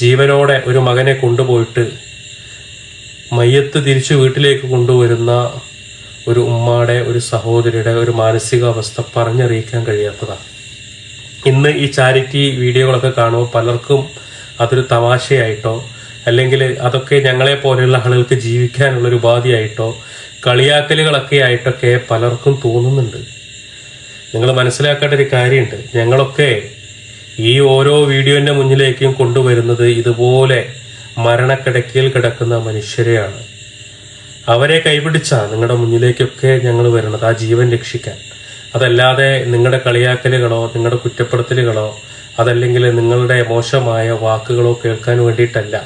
ജീവനോടെ ഒരു മകനെ കൊണ്ടുപോയിട്ട് മയ്യത്ത് തിരിച്ച് വീട്ടിലേക്ക് കൊണ്ടുവരുന്ന ഒരു ഉമ്മയുടെ ഒരു സഹോദരിയുടെ ഒരു മാനസികാവസ്ഥ പറഞ്ഞറിയിക്കാൻ കഴിയാത്തതാണ്. ഇന്ന് ഈ ചാരിറ്റി വീഡിയോകളൊക്കെ കാണുമ്പോൾ പലർക്കും അതൊരു തമാശയായിട്ടോ അല്ലെങ്കിൽ അതൊക്കെ ഞങ്ങളെ പോലെയുള്ള ആളുകൾക്ക് ജീവിക്കാനുള്ള ഒരു ഉപാധിയായിട്ടോ കളിയാക്കലുകളൊക്കെ ആയിട്ടൊക്കെ പലർക്കും തോന്നുന്നുണ്ട്. നിങ്ങൾ മനസ്സിലാക്കേണ്ട ഒരു കാര്യമുണ്ട്. ഞങ്ങളൊക്കെ ഈ ഓരോ വീഡിയോന്റെ മുന്നിലേക്കും കൊണ്ടുവരുന്നത് ഇതുപോലെ മരണക്കിടക്കയിൽ കിടക്കുന്ന മനുഷ്യരെയാണ്. അവരെ കൈപിടിച്ചാണ് നിങ്ങളുടെ മുന്നിലേക്കൊക്കെ ഞങ്ങൾ വരുന്നത് ആ ജീവൻ രക്ഷിക്കാൻ. അതല്ലാതെ നിങ്ങളുടെ കളിയാക്കലുകളോ നിങ്ങളുടെ കുറ്റപ്പെടുത്തലുകളോ അതല്ലെങ്കിൽ നിങ്ങളുടെ മോശമായ വാക്കുകളോ കേൾക്കാൻ വേണ്ടിയിട്ടല്ല.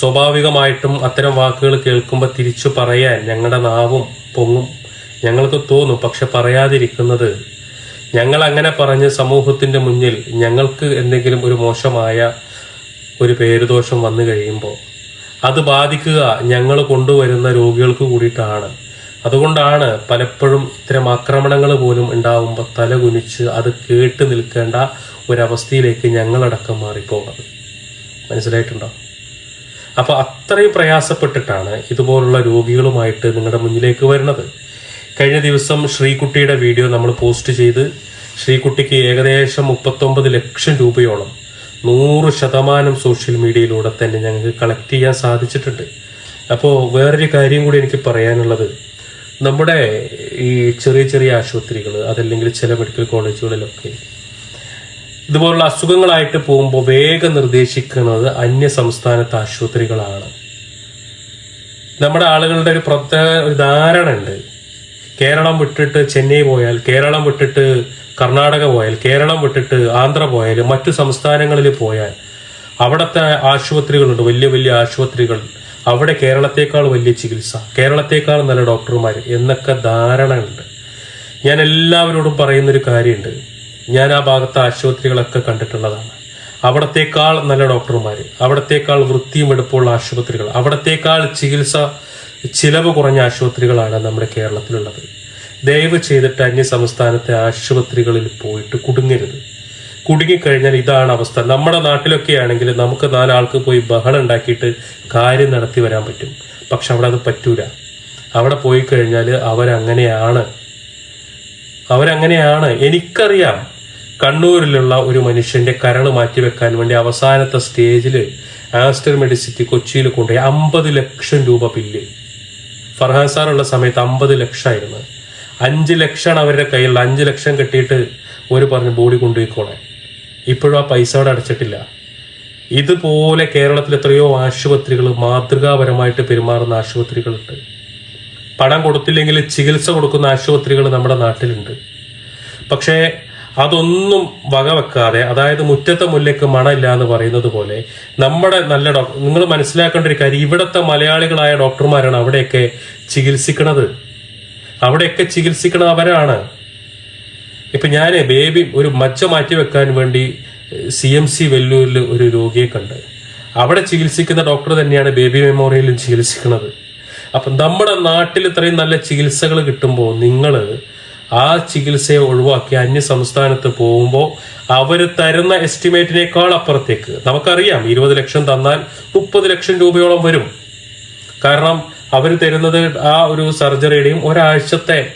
സ്വാഭാവികമായിട്ടും അത്തരം വാക്കുകൾ കേൾക്കുമ്പോൾ തിരിച്ചു പറയാൻ ഞങ്ങളുടെ നാവും പൊങ്ങും. ഞങ്ങൾക്ക് തോന്നും പക്ഷെ പറയാതിരിക്കുന്നത് ഞങ്ങൾ അങ്ങനെ പറഞ്ഞ് സമൂഹത്തിന്റെ മുന്നിൽ ഞങ്ങൾക്ക് എന്തെങ്കിലും ഒരു മോശമായ ഒരു പേരുദോഷം വന്നു കഴിയുമ്പോൾ അത് ബാധിക്കുക ഞങ്ങൾ കൊണ്ടുവരുന്ന രോഗികൾക്ക് കൂടിയിട്ടാണ്. അതുകൊണ്ടാണ് പലപ്പോഴും ഇത്തരം ആക്രമണങ്ങൾ പോലും ഉണ്ടാവുമ്പോൾ തല കുനിച്ച് അത് കേട്ട് നിൽക്കേണ്ട ഒരവസ്ഥയിലേക്ക് ഞങ്ങളടക്കം മാറിപ്പോകുന്നത്. മനസ്സിലായിട്ടുണ്ടോ? അപ്പൊ അത്രയും പ്രയാസപ്പെട്ടിട്ടാണ് ഇതുപോലുള്ള രോഗികളുമായിട്ട് നിങ്ങളുടെ മുന്നിലേക്ക് വരുന്നത്. കഴിഞ്ഞ ദിവസം ശ്രീകുട്ടിയുടെ വീഡിയോ നമ്മൾ പോസ്റ്റ് ചെയ്ത് ശ്രീകുട്ടിക്ക് ഏകദേശം മുപ്പത്തൊമ്പത് ലക്ഷം രൂപയോളം നൂറ് ശതമാനം സോഷ്യൽ മീഡിയയിലൂടെ തന്നെ ഞങ്ങൾക്ക് കളക്ട് ചെയ്യാൻ സാധിച്ചിട്ടുണ്ട്. അപ്പോൾ വേറൊരു കാര്യം കൂടി എനിക്ക് പറയാനുള്ളത്. നമ്മുടെ ഈ ചെറിയ ചെറിയ ആശുപത്രികൾ അതല്ലെങ്കിൽ ചില മെഡിക്കൽ കോളേജുകളിലൊക്കെ ഇതുപോലുള്ള അസുഖങ്ങളായിട്ട് പോകുമ്പോൾ വേഗം നിർദ്ദേശിക്കുന്നത് അന്യ സംസ്ഥാനത്തെ ആശുപത്രികളാണ്. നമ്മുടെ ആളുകളുടെ ഒരു പ്രത്യേക ധാരണ ഉണ്ട്. കേരളം വിട്ടിട്ട് ചെന്നൈ പോയാൽ കേരളം വിട്ടിട്ട് കർണാടക പോയാൽ കേരളം വിട്ടിട്ട് ആന്ധ്ര പോയാൽ മറ്റു സംസ്ഥാനങ്ങളിൽ പോയാൽ അവിടുത്തെ ആശുപത്രികളുണ്ട് വലിയ വലിയ ആശുപത്രികൾ. അവിടെ കേരളത്തേക്കാൾ വലിയ ചികിത്സ കേരളത്തേക്കാൾ നല്ല ഡോക്ടർമാർ എന്നൊക്കെ ധാരണയുണ്ട്. ഞാൻ എല്ലാവരോടും പറയുന്നൊരു കാര്യമുണ്ട്. ഞാൻ ആ ഭാഗത്തെ ആശുപത്രികളൊക്കെ കണ്ടിട്ടുള്ളതാണ്. അവിടത്തേക്കാൾ നല്ല ഡോക്ടർമാർ അവിടത്തേക്കാൾ വൃത്തിയും എടുപ്പുള്ള ആശുപത്രികൾ അവിടത്തേക്കാൾ ചികിത്സ ചിലവ് കുറഞ്ഞ ആശുപത്രികളാണ് നമ്മുടെ കേരളത്തിലുള്ളത്. ദയവ് ചെയ്തിട്ട് അന്യ സംസ്ഥാനത്തെ ആശുപത്രികളിൽ പോയിട്ട് കുടുങ്ങരുത്. കുടുങ്ങിക്കഴിഞ്ഞാൽ ഇതാണ് അവസ്ഥ. നമ്മുടെ നാട്ടിലൊക്കെ ആണെങ്കിൽ നമുക്ക് നാലാൾക്ക് പോയി ബഹളം ഉണ്ടാക്കിയിട്ട് കാര്യം നടത്തി വരാൻ പറ്റും. പക്ഷെ അവിടെ അത് പറ്റൂല. അവിടെ പോയി കഴിഞ്ഞാൽ അവരങ്ങനെയാണ്. അവരങ്ങനെയാണ്. എനിക്കറിയാം കണ്ണൂരിലുള്ള ഒരു മനുഷ്യന്റെ കരൾ മാറ്റി വെക്കാൻ വേണ്ടി അവസാനത്തെ സ്റ്റേജിൽ ആസ്റ്റർ മെഡിസിറ്റി കൊച്ചിയിൽ കൊണ്ടുപോയി അമ്പത് ലക്ഷം രൂപ ബില്ല്. ഫർഹാൻ സാറുള്ള സമയത്ത് അമ്പത് ലക്ഷമായിരുന്നു. അഞ്ച് ലക്ഷമാണ് അവരുടെ കയ്യിലുള്ള അഞ്ച് ലക്ഷം കെട്ടിയിട്ട് ഒരു പറഞ്ഞ് ബോഡി കൊണ്ടുപോയിക്കോളെ. ഇപ്പോഴും ആ പൈസ അവിടെ അടച്ചിട്ടില്ല. ഇതുപോലെ കേരളത്തിൽ എത്രയോ ആശുപത്രികൾ മാതൃകാപരമായിട്ട് പെരുമാറുന്ന ആശുപത്രികളുണ്ട്. പണം കൊടുത്തില്ലെങ്കിൽ ചികിത്സ കൊടുക്കുന്ന ആശുപത്രികൾ നമ്മുടെ നാട്ടിലുണ്ട്. പക്ഷേ അതൊന്നും വകവെക്കാതെ അതായത് മുറ്റത്തെ മുല്ലയ്ക്ക് മണമില്ല എന്ന് പറയുന്നത് പോലെ നമ്മുടെ നല്ല ഡോക്ടർ നിങ്ങൾ മനസ്സിലാക്കേണ്ട ഒരു കാര്യം ഇവിടുത്തെ മലയാളികളായ ഡോക്ടർമാരാണ് അവിടെയൊക്കെ ചികിത്സിക്കണത്. അവിടെയൊക്കെ ചികിത്സിക്കണത് അവരാണ്. ഇപ്പൊ ഞാൻ ബേബി ഒരു മച്ച മാറ്റി വെക്കാൻ വേണ്ടി സി എം സി വെല്ലൂരിൽ ഒരു രോഗിയെ കണ്ട്. അവിടെ ചികിത്സിക്കുന്ന ഡോക്ടർ തന്നെയാണ് ബേബി മെമ്മോറിയലിൽ ചികിത്സിക്കുന്നത് അപ്പം നമ്മുടെ നാട്ടിൽ ഇത്രയും നല്ല ചികിത്സകൾ കിട്ടുമ്പോൾ നിങ്ങൾ ആ ചികിത്സയെ ഒഴിവാക്കി അന്യ സംസ്ഥാനത്ത് പോകുമ്പോൾ അവർ തരുന്ന എസ്റ്റിമേറ്റിനേക്കാൾ അപ്പുറത്തേക്ക്. നമുക്കറിയാം ഇരുപത് ലക്ഷം തന്നാൽ മുപ്പത് ലക്ഷം രൂപയോളം വരും. കാരണം അവർ തരുന്നത് ആ ഒരു സർജറിയുടെയും ഒരാഴ്ചത്തെ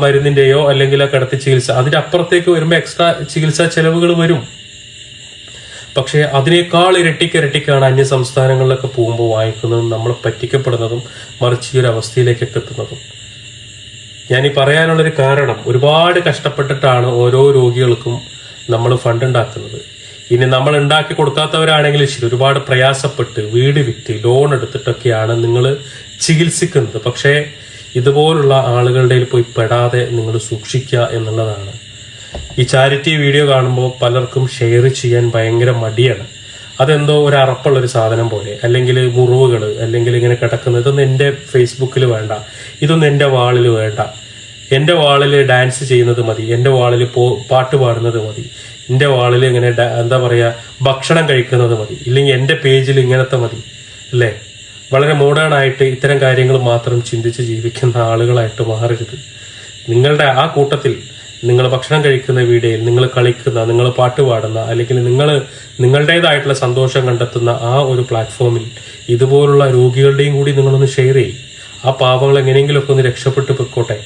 മരുന്നിന്റെയോ അല്ലെങ്കിൽ ആ കിടത്തി ചികിത്സ. അതിന്റെ അപ്പുറത്തേക്ക് വരുമ്പോൾ എക്സ്ട്രാ ചികിത്സാ ചെലവുകൾ വരും. പക്ഷേ അതിനേക്കാൾ ഇരട്ടിക്ക് ഇരട്ടിക്കാണ് അന്യ സംസ്ഥാനങ്ങളിലൊക്കെ പോകുമ്പോൾ വാങ്ങിക്കുന്നതും നമ്മൾ പറ്റിക്കപ്പെടുന്നതും മറിച്ച് ഈ ഒരു അവസ്ഥയിലേക്കൊക്കെ എത്തുന്നതും. ഞാൻ ഈ പറയാനുള്ളൊരു കാരണം ഒരുപാട് കഷ്ടപ്പെട്ടിട്ടാണ് ഓരോ രോഗികൾക്കും നമ്മൾ ഫണ്ട് ഉണ്ടാക്കുന്നത്. ഇനി നമ്മൾ ഉണ്ടാക്കി കൊടുക്കാത്തവരാണെങ്കിൽ ശരി ഒരുപാട് പ്രയാസപ്പെട്ട് വീട് വിറ്റ് ലോൺ എടുത്തിട്ടൊക്കെയാണ് നിങ്ങൾ ചികിത്സിക്കുന്നത്. പക്ഷേ ഇതുപോലുള്ള ആളുകളുടെ പോയി പെടാതെ നിങ്ങൾ സൂക്ഷിക്കുക എന്നുള്ളതാണ്. ഈ ചാരിറ്റി വീഡിയോ കാണുമ്പോൾ പലർക്കും ഷെയർ ചെയ്യാൻ ഭയങ്കര മടിയാണ്. അതെന്തോ ഒരു അറപ്പുള്ള ഒരു സാധനം പോലെ. അല്ലെങ്കിൽ മുറിവുകൾ അല്ലെങ്കിൽ ഇങ്ങനെ കിടക്കുന്നത് ഇതൊന്നും എന്റെ ഫേസ്ബുക്കിൽ വേണ്ട. ഇതൊന്നും എന്റെ വാളിൽ വേണ്ട. എന്റെ വാളിൽ ഡാൻസ് ചെയ്യുന്നത് മതി. എന്റെ വാളിൽ പോ പാട്ട് പാടുന്നത് മതി. എന്റെ വാളിൽ ഇങ്ങനെ എന്താ പറയുക ഭക്ഷണം കഴിക്കുന്നത് മതി. ഇല്ലെങ്കിൽ എന്റെ പേജിൽ ഇങ്ങനത്തെ മതി. അല്ലേ? വളരെ മോഡേൺ ആയിട്ട് ഇത്തരം കാര്യങ്ങൾ മാത്രം ചിന്തിച്ച് ജീവിക്കുന്ന ആളുകളായിട്ട് മാറരുത്. നിങ്ങളുടെ ആ കൂട്ടത്തിൽ നിങ്ങൾ ഭക്ഷണം കഴിക്കുന്ന വീഡിയോയിൽ നിങ്ങൾ കളിക്കുന്ന നിങ്ങൾ പാട്ട് പാടുന്ന അല്ലെങ്കിൽ നിങ്ങൾ നിങ്ങളുടേതായിട്ടുള്ള സന്തോഷം കണ്ടെത്തുന്ന ആ ഒരു പ്ലാറ്റ്ഫോമിൽ ഇതുപോലുള്ള രോഗികളുടെയും കൂടി നിങ്ങളൊന്ന് ഷെയർ ചെയ്യും. ആ പാവങ്ങൾ എങ്ങനെയെങ്കിലുമൊക്കെ ഒന്ന് രക്ഷപ്പെട്ട് പൊയ്ക്കോട്ടെ.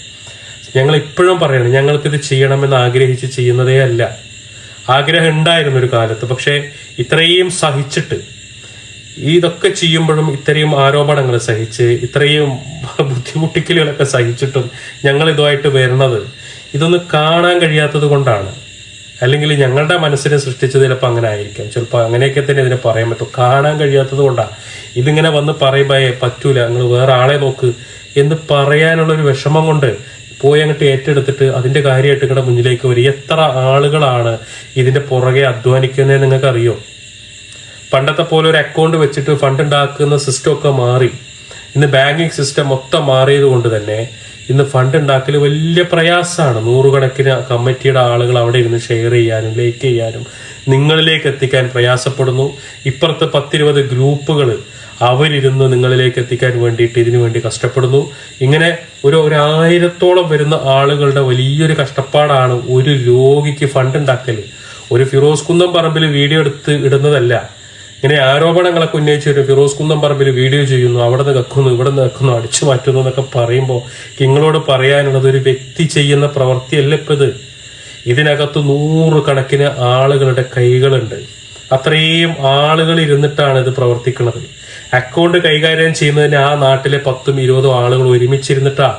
ഞങ്ങൾ ഇപ്പോഴും പറയണം ഞങ്ങൾക്കിത് ചെയ്യണമെന്ന് ആഗ്രഹിച്ച് ചെയ്യുന്നതേ അല്ല. ആഗ്രഹം ഉണ്ടായിരുന്ന ഒരു കാലത്ത് പക്ഷേ ഇത്രയും സഹിച്ചിട്ട് ഇതൊക്കെ ചെയ്യുമ്പോഴും ഇത്രയും ആരോപണങ്ങൾ സഹിച്ച് ഇത്രയും ബുദ്ധിമുട്ടിക്കലുകളൊക്കെ സഹിച്ചിട്ടും ഞങ്ങൾ ഇതുമായിട്ട് വരുന്നത് ഇതൊന്ന് കാണാൻ കഴിയാത്തത് കൊണ്ടാണ്. അല്ലെങ്കിൽ ഞങ്ങളുടെ മനസ്സിനെ സൃഷ്ടിച്ചത് ചിലപ്പോൾ അങ്ങനെ ആയിരിക്കാം. ചിലപ്പോൾ അങ്ങനെയൊക്കെ തന്നെ ഇതിനെ പറയാൻ പറ്റും. കാണാൻ കഴിയാത്തത് കൊണ്ടാണ് ഇതിങ്ങനെ വന്ന് പറയുമ്പോൾ പറ്റൂല. നിങ്ങൾ വേറെ ആളെ നോക്ക്. എന്ന് പറയാനുള്ളൊരു വിഷമം കൊണ്ട് പോയി അങ്ങോട്ട് ഏറ്റെടുത്തിട്ട് അതിന്റെ കാര്യമായിട്ട് നിങ്ങളുടെ മുന്നിലേക്ക് വരും. എത്ര ആളുകളാണ് ഇതിന്റെ പുറകെ അധ്വാനിക്കുന്നത് നിങ്ങൾക്കറിയോ? പണ്ടത്തെ പോലെ ഒരു അക്കൗണ്ട് വെച്ചിട്ട് ഫണ്ട് ഉണ്ടാക്കുന്ന സിസ്റ്റമൊക്കെ മാറി. ഇന്ന് ബാങ്കിങ് സിസ്റ്റം മൊത്തം മാറിയത് കൊണ്ട് തന്നെ ഇന്ന് ഫണ്ട് ഉണ്ടാക്കൽ വലിയ പ്രയാസമാണ് നൂറുകണക്കിന് കമ്മിറ്റിയുടെ ആളുകൾ അവിടെ ഇരുന്ന് ഷെയർ ചെയ്യാനും ലൈക്ക് ചെയ്യാനും നിങ്ങളിലേക്ക് എത്തിക്കാൻ പ്രയാസപ്പെടുന്നു. ഇപ്പുറത്തെ പത്തിരുപത് ഗ്രൂപ്പുകൾ അവരിരുന്ന് നിങ്ങളിലേക്ക് എത്തിക്കാൻ വേണ്ടിയിട്ട് ഇതിനു വേണ്ടി കഷ്ടപ്പെടുന്നു. ഇങ്ങനെ ഒരു ഒരായിരത്തോളം വരുന്ന ആളുകളുടെ വലിയൊരു കഷ്ടപ്പാടാണ് ഒരു രോഗിക്ക് ഫണ്ട് ഉണ്ടാക്കൽ ഒരു ഫിറോസ് കുന്നം പറമ്പിൽ വീഡിയോ എടുത്ത് ഇടുന്നതല്ല. ഇങ്ങനെ ആരോപണങ്ങളൊക്കെ ഉന്നയിച്ച് ഒരു ഫിറോസ് കുന്നം പറമ്പിൽ വീഡിയോ ചെയ്യുന്നു അവിടെ നിന്ന് കക്കുന്നു ഇവിടെ നിന്ന് കക്കുന്നു അടിച്ചു മാറ്റുന്നു എന്നൊക്കെ പറയുമ്പോൾ നിങ്ങളോട് പറയാനുള്ളത് ഒരു വ്യക്തി ചെയ്യുന്ന പ്രവൃത്തിയല്ല ഇപ്പം ഇത്. ഇതിനകത്ത് നൂറുകണക്കിന് ആളുകളുടെ കൈകളുണ്ട്. അത്രയും ആളുകൾ ഇരുന്നിട്ടാണ് ഇത് പ്രവർത്തിക്കുന്നത്. അക്കൗണ്ട് കൈകാര്യം ചെയ്യുന്നതിന് ആ നാട്ടിലെ പത്തും ഇരുപതും ആളുകൾ ഒരുമിച്ചിരുന്നിട്ടാ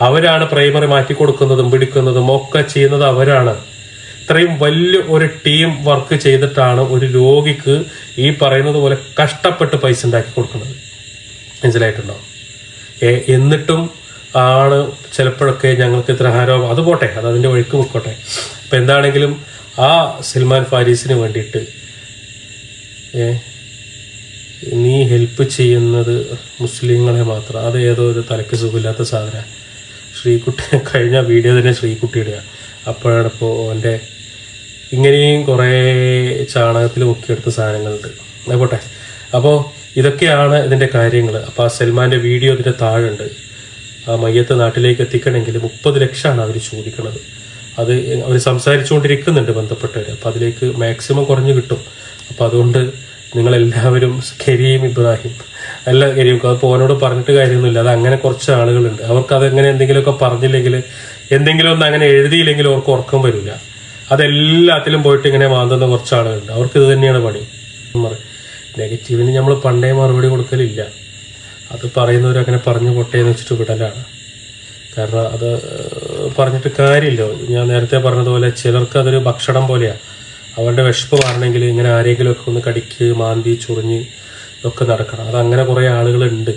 അവരാണ് പ്രൈമറി മാറ്റി കൊടുക്കുന്നതും പിടിക്കുന്നതും ഒക്കെ ചെയ്യുന്നത് അവരാണ്. ഇത്രയും വലിയ ഒരു ടീം വർക്ക് ചെയ്തിട്ടാണ് ഒരു രോഗിക്ക് ഈ പറയുന്നത് പോലെ കഷ്ടപ്പെട്ട് പൈസ ഉണ്ടാക്കി കൊടുക്കുന്നത്. മനസ്സിലായിട്ടുണ്ടോ? എന്നിട്ടും ആണ് ചിലപ്പോഴൊക്കെ ഞങ്ങൾക്ക് ഇത്ര ആരോപണം അത് പോട്ടെ അത് അതിന്റെ വഴിക്ക് പൊക്കോട്ടെ. അപ്പം എന്താണെങ്കിലും ആ സൽമാൻ ഫാരീസിന് വേണ്ടിയിട്ട് നീ ഹെൽപ്പ് ചെയ്യുന്നത് മുസ്ലിങ്ങളെ മാത്രം. അത് ഏതോ ഒരു തലയ്ക്ക് സുഖമില്ലാത്ത സാധനമാണ് ശ്രീകുട്ടി കഴിഞ്ഞ വീഡിയോ തന്നെ ശ്രീകുട്ടിയുടെയാണ് അപ്പോഴാണ് ഇപ്പോൾ എന്റെ ഇങ്ങനെയും കുറേ ചാണകത്തിൽ മുക്കിയെടുത്ത സാധനങ്ങളുണ്ട്. ആയിക്കോട്ടെ അപ്പോൾ ഇതൊക്കെയാണ് ഇതിന്റെ കാര്യങ്ങൾ അപ്പോൾ ആ സൽമാന്റെ വീഡിയോ ഇതിന്റെ താഴുണ്ട് ആ മയ്യത്ത് നാട്ടിലേക്ക് എത്തിക്കണമെങ്കിൽ മുപ്പത് ലക്ഷമാണ് അവർ ചോദിക്കുന്നത് അത് അവർ സംസാരിച്ചുകൊണ്ടിരിക്കുന്നുണ്ട് ബന്ധപ്പെട്ടവർ അപ്പോൾ അതിലേക്ക് മാക്സിമം കുറഞ്ഞു കിട്ടും. അപ്പോൾ അതുകൊണ്ട് നിങ്ങളെല്ലാവരും കരീം ഇബ്രാഹിം. അല്ല കരീം അത് ഓനോട് പറഞ്ഞിട്ട് കാര്യമൊന്നുമില്ല. അത് അങ്ങനെ കുറച്ച് ആളുകളുണ്ട്. അവർക്ക് അതെങ്ങനെ എന്തെങ്കിലുമൊക്കെ പറഞ്ഞില്ലെങ്കിൽ എന്തെങ്കിലും ഒന്ന് അങ്ങനെ എഴുതിയില്ലെങ്കിൽ അവർക്ക് ഉറക്കം വരില്ല. അതെല്ലാത്തിലും പോയിട്ട് ഇങ്ങനെ മാന്തുന്ന കുറച്ച് ആളുകളുണ്ട്. അവർക്ക് ഇത് തന്നെയാണ് പണി. നെഗറ്റീവിന് നമ്മൾ പണ്ടേ മറുപടി കൊടുക്കലില്ല. അത് പറയുന്നവരങ്ങനെ പറഞ്ഞു പൊട്ടേന്ന് വെച്ചിട്ട് വിടലാണ്. കാരണം അത് പറഞ്ഞിട്ട് കാര്യമില്ല. ഞാൻ നേരത്തെ പറഞ്ഞതുപോലെ ചിലർക്ക് അതൊരു ഭക്ഷണം പോലെയാണ് അവരുടെ വിശപ്പ് മാറണമെങ്കിൽ ഇങ്ങനെ ആരെങ്കിലും ഒക്കെ ഒന്ന് കടിക്ക് മാന്തി ചുറിഞ്ഞ് ഒക്കെ നടക്കണം. അതങ്ങനെ കുറേ ആളുകളുണ്ട്.